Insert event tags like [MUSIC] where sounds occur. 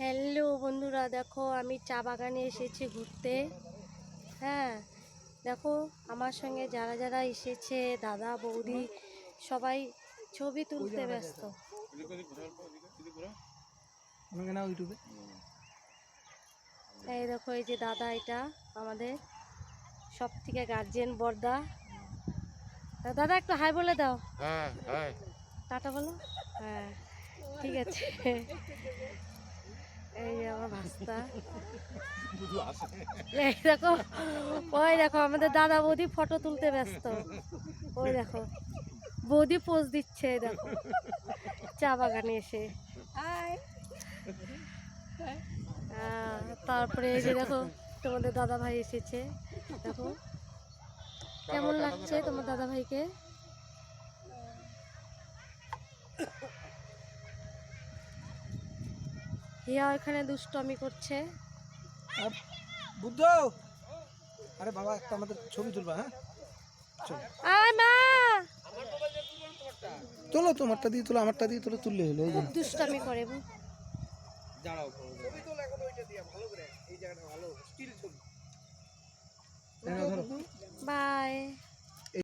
Hello বন্ধুরা দেখো আমি চা বাগানে এসেছি ঘুরতে। হ্যাঁ দেখো আমার সঙ্গে যারা যারা এসেছে দাদা বৌদি সবাই ছবি তুলতে ব্যস্ত। এই দেখো এই যে দাদা এটা আমাদের সব থেকে গার্জেন বর্দা। তা দাদা একটু হাই বলে দাও। হ্যাঁ হ্যাঁ টাটা বলো। হ্যাঁ ঠিক আছে। এই যে আমার ভাস্তা। [LAUGHS] এই দেখো ওই দেখো আমাদের দাদা বৌদি ফটো তুলতে ব্যস্ত। ওই দেখো বৌদি পোজ দিচ্ছে দেখো। চা বাগানে এসে। তারপরে এই যে দেখো তোমাদের দাদা ভাই এসেছে। দেখো কেমন লাগছে তোমার দাদা ভাইকে হিয়া ওখানে দুষ্টমি করছে। আর বুদ্ধ! আরে বাবা একটা আমাদের ছবি তুলবা হ্যাঁ? চলো। আয় মা! তোলো তোমারটা দিয়ে তোলো আমারটা দিয়ে তোলো তুললে হলো এই যে। দুষ্টমি করে বু।